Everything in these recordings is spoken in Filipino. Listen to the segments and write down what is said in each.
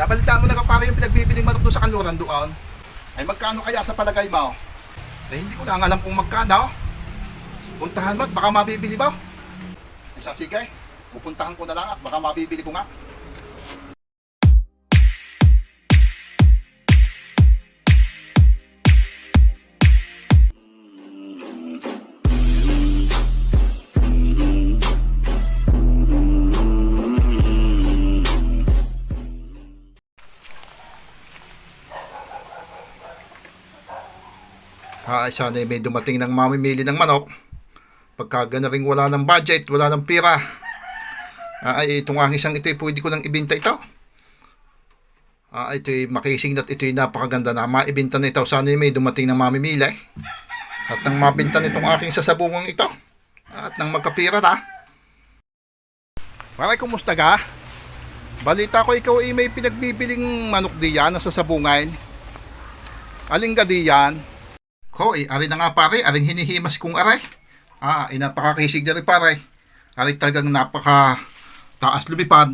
Nabalita mo na ka pare yung pinagbibiling manok doon sa kanluran doon. Ay magkano kaya sa palagay mo? Eh hindi ko na alam kung magkano. Puntahan mo at baka mabibili ba? Isa sige, pupuntahan ko na lang at baka mabibili ko nga. Ay, sana ay may dumating ng mamimili ng manok. Pagka ring wala ng budget, wala ng pira. Ay, itong ang isang ito, pwede ko nang ibinta ito. Ah, ito'y makising at ito'y napakaganda na maibinta na ito. Sana ay may dumating ng mamimili. At nang mabinta nitong aking sasabungang ito. At nang magkapira na. Paray, kumusta ka? Balita ko ikaw ay may pinagbibiling manok diyan na sasabungan. Aling ka diyan? Ko, eh, ari na nga pare, aring hinihimas kong aray. Ah, ay napakakisig na rin pare. Ari talagang napaka taas lumipad.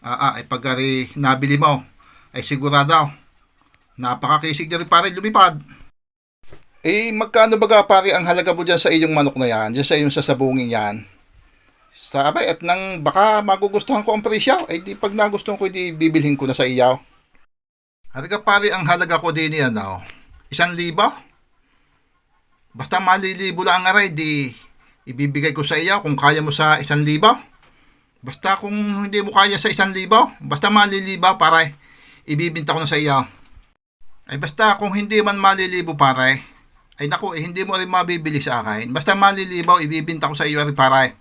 Ah, ah, ay pag ari nabili mo, ay sigurado. Napakakisig na rin pare lumipad. Eh, magkano baga pare ang halaga mo dyan sa iyong manok na yan? Dyan sa iyong sasabungin yan? Sabay, at nang baka magugustuhan ko ang presyo, ay di pag nagustuhan ko, di bibilhin ko na sa iyaw. Halaga pare, ang halaga ko din yan, oh. Isang libo? Basta malilibo lang ang aray, di ibibigay ko sa iyo kung kaya mo sa isang libo. Basta kung hindi mo kaya sa isang libo, basta malilibo pare, ibibinta ko na sa iyo. Ay basta kung hindi man malilibo pare, ay naku, eh, hindi mo rin mabibili sa akin. Basta malilibo, ibibinta ko sa iyo rin pare.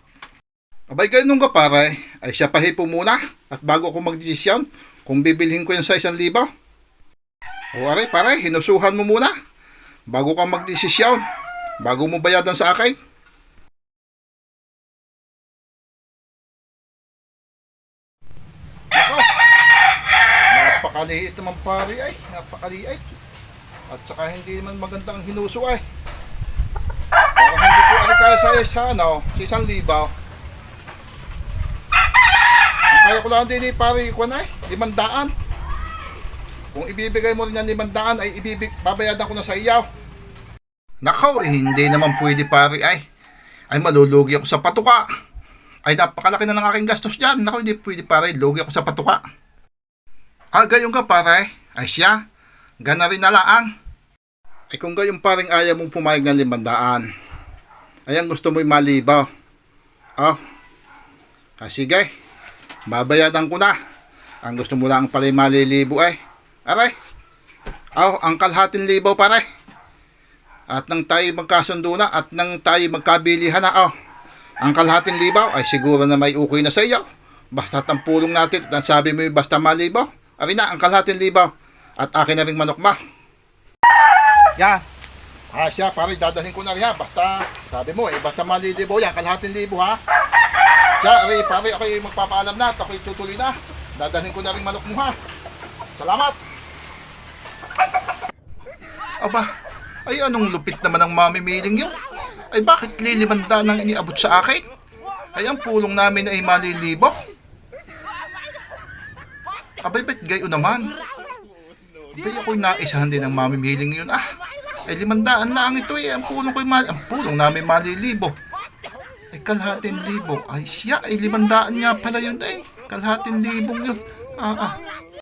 Abay ganun ka pare, ay siya pahipo muna at bago ko magdesisyon kung bibilhin ko yan sa isang libo. O aray pare, hinusuhan mo muna bago ka magdesisyon, bago mo bayadan sa akin. Ako, napakaliit naman pare ay, napakaliit. At saka hindi naman magandang hinuso ay. Parang hindi ko ari kaya sa isa, ano, sa isang libaw. Ang kaya ko lang din eh, pare na eh, limandaan. Kung ibibigay mo rin ng limandaan ay ibibig, babayadan ko na sa iyaw. Nakaw, eh, hindi naman pwede pare ay. Ay malulugi ako sa patuka. Ay napakalaki na ng aking gastos dyan. Nakaw, hindi pwede pare, lugi ako sa patuka. Ah, gayon ka pare. Ay siya, gana rin na laang. Ay kung gayon paring ayaw mong pumayag ng limandaan. Ay ang gusto mo'y malibaw. Oh, ah, sige, babayadan ko na. Ang gusto mo lang pala malilibo ay. Aray, oh, ang kalhating libaw pare. At nang tayo magkasundo na at nang tayo magkabilihan na, oh, ang kalhating libaw ay siguro na may ukay na sa iyo. Basta tampulong natin at sabi mo basta malibaw. Ari na, ang kalhating libaw. At akin na ring manok ma. Yan. Ah, siya, pare, dadalhin ko na rin ha. Basta, sabi mo, eh, basta malilibo yan, kalahating libo ha. Siya, ari, pare, ako'y magpapaalam na at ako'y tutuloy na. Dadalhin ko na rin manok mo ha. Salamat. Aba, ay anong lupit naman ang mamimiling yun? Ay bakit lilimanda nang iniabot sa akin? Ay ang pulong namin ay malilibo. Abay, ba't gayo naman? Abay, ako'y naisahan din ng mamimiling yun. Ah, ay limandaan lang ito eh. Ang pulong ko'y mal... Ang pulong namin malilibo. Ay, kalhating libo. Ay, siya, ay limandaan nga pala yun eh. Kalhating libong yun. Ah, ah.